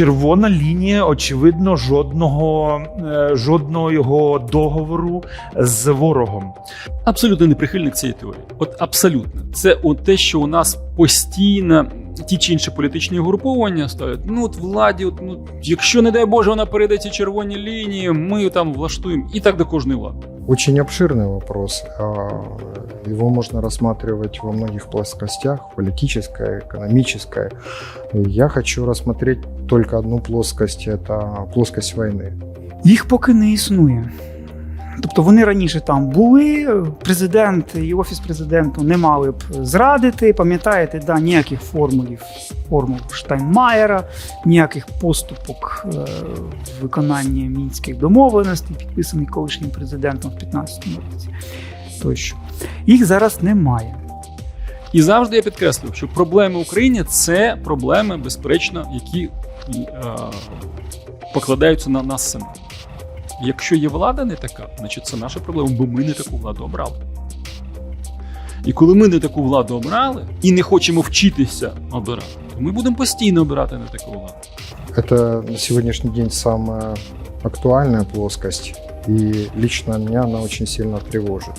червона лінія, очевидно, жодного, е, жодного його договору з ворогом. Абсолютно не прихильник цієї теорії. От абсолютно. Це от те, що у нас постійно ті чи інші політичні угруповання ставлять. Ну от владі, от, ну, якщо не дай Боже, вона перейде ці червоні лінії, ми там влаштуємо і так до кожної влади. Очень обширный вопрос. А, Его можно рассматривать во многих плоскостях, политической, экономической. Я хочу рассмотреть только одну плоскость, это плоскость войны. Їх поки не існує. Тобто вони раніше там були, президент і офіс президенту не мали б зрадити. Пам'ятаєте, да, ніяких формулів, формул Штайнмаєра, ніяких поступок е, в виконанні мінських домовленостей, підписаних колишнім президентом в 2015 році. Тощо. Їх зараз немає. І завжди я підкреслюю, що проблеми в Україні це проблеми, безперечно, які е, покладаються на нас самих. Якщо є влада не така, значить це наша проблема, бо ми не таку владу обрали. І коли ми не таку владу обрали і не хочемо вчитися обирати, то ми будемо постійно обирати не таку владу. Это на сегодняшний день самая актуальная плоскость, и лично меня она очень сильно тревожит.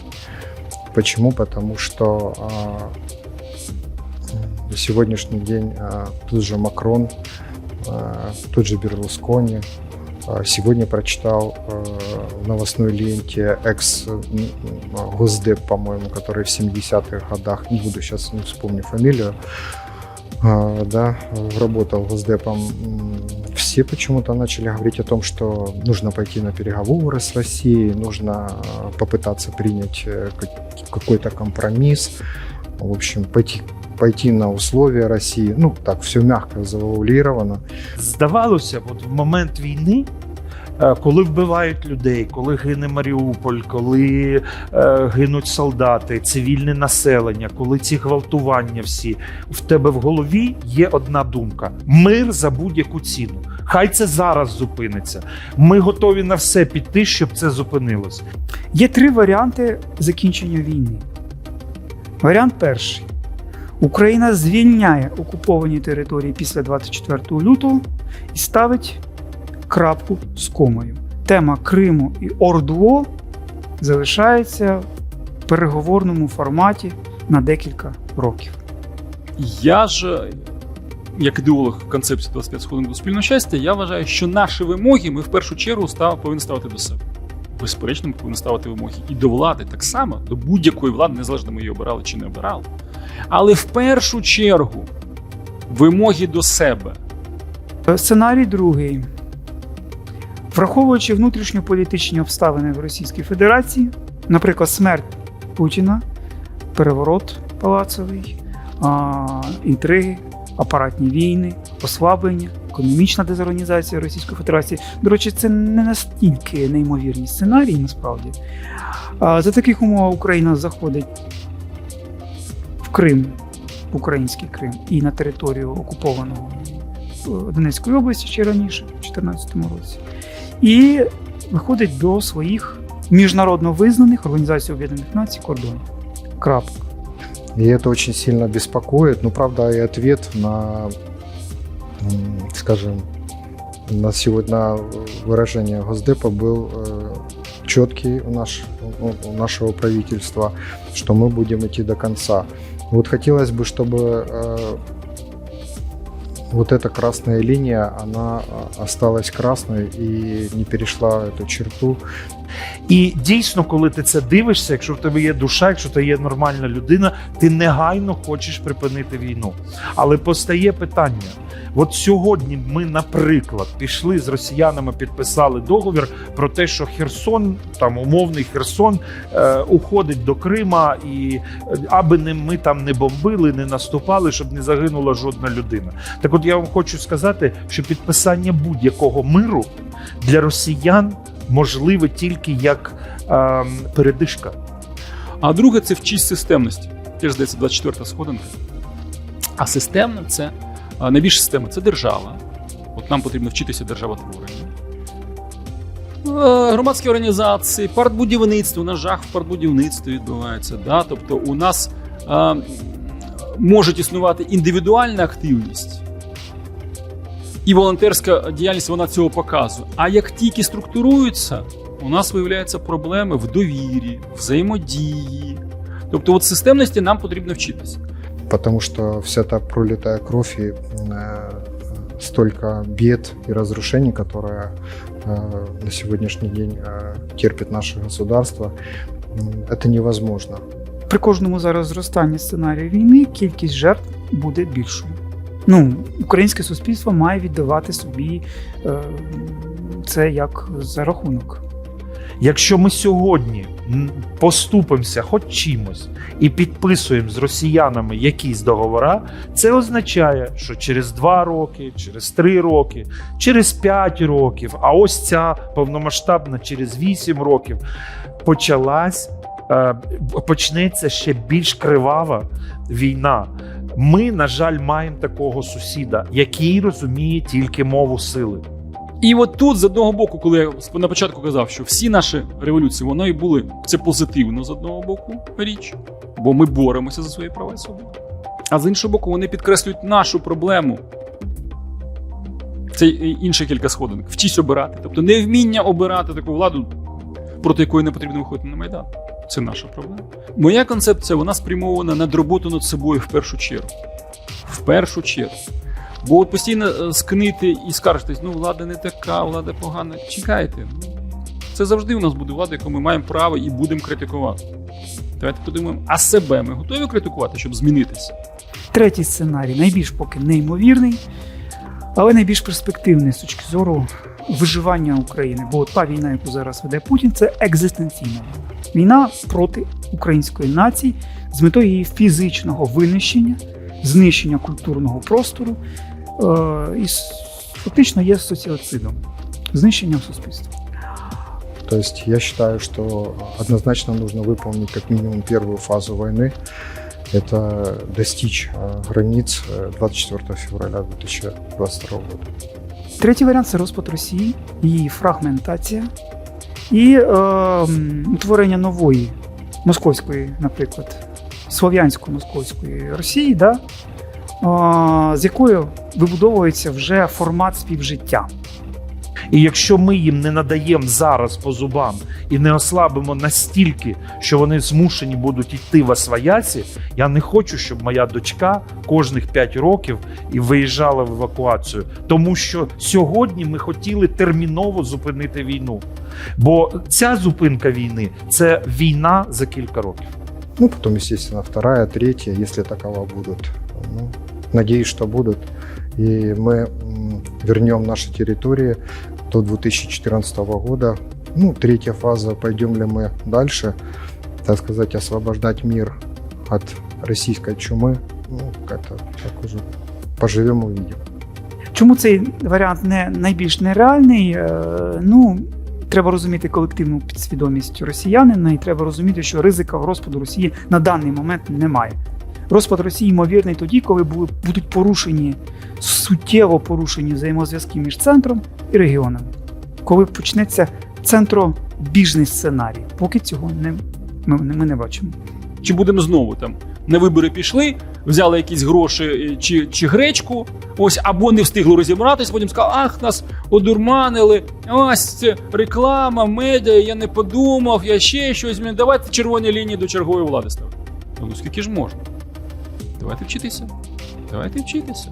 Почему? Потому что а, на сегодняшний день а, тот же Макрон, а, тот же Берлускони, сегодня прочитал а, в новостной ленте экс-госдеп, по-моему, который в 70-х годах, не буду сейчас не вспомню фамилию, а, да, работал госдепом, все почему-то начали говорить о том, что нужно пойти на переговоры с Россией, нужно а, попытаться принять э, как- какой-то компромисс, в общем, пойти, пойти на условия России. Ну, так, все мягко завуалировано. Здавалося б, от в момент війни, е, коли вбивають людей, коли гине Маріуполь, коли е, гинуть солдати, цивільне населення, коли ці гвалтування всі, в тебе в голові є одна думка: мир за будь-яку ціну. Хай це зараз зупиниться. Ми готові на все піти, щоб це зупинилось. Є три варіанти закінчення війни. Варіант перший. Україна звільняє окуповані території після 24 лютого і ставить крапку з комою. Тема Криму і ОРДВО залишається в переговорному форматі на декілька років. Я ж, як ідеолог концепції 25 сходин до спільного щастя, я вважаю, що наші вимоги ми в першу чергу став, повинні ставити до себе. Безперечно, ми повинні ставити вимоги і до влади так само, до будь-якої влади, незалежно ми її обирали чи не обирали. Але в першу чергу вимоги до себе. Сценарій другий. Враховуючи внутрішньополітичні обставини в Російській Федерації, наприклад, смерть Путіна, переворот палацовий, інтриги, апаратні війни, ослаблення, економічна дезорганізація Російської Федерації. До речі, це не настільки неймовірні сценарії, насправді. За таких умов Україна заходить в Крим, в український Крим і на територію окупованого е, Донецької області ще раніше, в 2014 році, і виходить до своїх міжнародно визнаних Організацій Об'єднаних Націй кордонів. Крапка. И это очень сильно беспокоит. Ну, правда, и ответ на, м, скажем, на сегодня выражение Госдепа был э, четкий у, наш, у- у нашего правительства, что мы будем идти до конца. Вот хотелось бы, чтобы э, вот эта красная линия, она э, осталась красной и не перешла эту черту. І дійсно, коли ти це дивишся, якщо в тебе є душа, якщо ти є нормальна людина, ти негайно хочеш припинити війну. Але постає питання: от сьогодні ми, наприклад, пішли з росіянами, підписали договір про те, що Херсон, там умовний Херсон, е, уходить до Крима, і е, аби не ми там не бомбили, не наступали, щоб не загинула жодна людина. Так, от я вам хочу сказати, що підписання будь-якого миру для росіян можливе тільки як ем, передишка. А друге це вчись системності. Теж здається, 24 сходинка. А системна це найбільша система це держава. От нам потрібно вчитися державотворенню. Е, Громадські організації, партбудівництво, на жах в партбудівництві відбувається. Да? Тобто у нас е, може існувати індивідуальна активність І волонтерська діяльність вона цього показує. А як тільки структурується, у нас виявляються проблеми в довірі, взаємодії. Тобто, от системності нам потрібно вчитися Потому что вся та пролитая кровь и э, столько бед и разрушений, которые э, на сегодняшний день э, терпит наше государство, м, это невозможно. При кожному зараз зростанні сценарію війни кількість жертв буде більшою. Ну, українське суспільство має віддавати собі е, це як за рахунок. Якщо ми сьогодні поступимося хоч чимось і підписуємо з росіянами якісь договори, це означає, що через 2 роки, через 3 роки, через 5 років, а ось ця повномасштабна через 8 років почалась. е, Почнеться ще більш кривава війна. Ми, на жаль, маємо такого сусіда, який розуміє тільки мову сили. І от тут, з одного боку, коли я на початку казав, що всі наші революції вони і були це позитивно з одного боку річ, бо ми боремося за свої права і свободи. А з іншого боку, вони підкреслюють нашу проблему. Це інше кілька сходинок. Вчись обирати. Тобто невміння обирати таку владу, проти якої не потрібно виходити на Майдан. Це наша проблема. Моя концепція вона спрямована над роботу над собою в першу чергу. В першу чергу. Бо от постійно е, скнити і скаржитись, ну влада не така, влада погана. Чекайте. Це завжди у нас буде влада, яку ми маємо право і будемо критикувати. Давайте подумаємо, а себе ми готові критикувати, щоб змінитися? Третій сценарій найбільш поки неймовірний, але найбільш перспективний з точки зору виживання України. Бо та війна, яку зараз веде Путін, це екзистенційна війна проти української нації з метою її фізичного винищення, знищення культурного простору і с- фактично є соціоцидом, знищенням суспільства. То есть я считаю, что однозначно нужно выполнить как минимум первую фазу войны. Это достичь э, границ э, 24 февраля 2022 года. Третій варіант це розпад Росії, її фрагментація і е, м, утворення нової московської, наприклад, слов'янсько-московської Росії, да, е, з якою вибудовується вже формат співжиття. І якщо ми їм не надаємо зараз по зубам і не ослабимо настільки, що вони змушені будуть йти в освоясі, я не хочу, щоб моя дочка кожних 5 років і виїжджала в евакуацію. Тому що сьогодні ми хотіли терміново зупинити війну. Бо ця зупинка війни це війна за кілька років. Ну, потом, естественно, вторая, третья, если такова будут. Ну, надеюсь, что будут. И мы м, вернем наши территории до 2014 года. Ну, третья фаза, пойдем ли мы дальше, так сказать, освобождать мир от российской чумы. Ну, как-то так уже поживем, увидим. Чому цей варіант не найбільш нереальний? Е, Ну, треба розуміти колективну підсвідомість росіянина, і треба розуміти, що ризика розпаду Росії на даний момент немає. Розпад Росії ймовірний тоді, коли будуть порушені суттєво порушені взаємозв'язки між центром і регіонами, коли почнеться центробіжний сценарій. Поки цього не, ми, ми не бачимо. Чи будемо знову там на вибори пішли, взяли якісь гроші е, чи, чи гречку, ось або не встигли розібратись, потім сказали, ах, нас одурманили, ось це реклама, медіа, я не подумав, я ще щось. Давайте червоні лінії до чергової влади ставити. Ну скільки ж можна? Давайте вчитися. Давайте вчитися.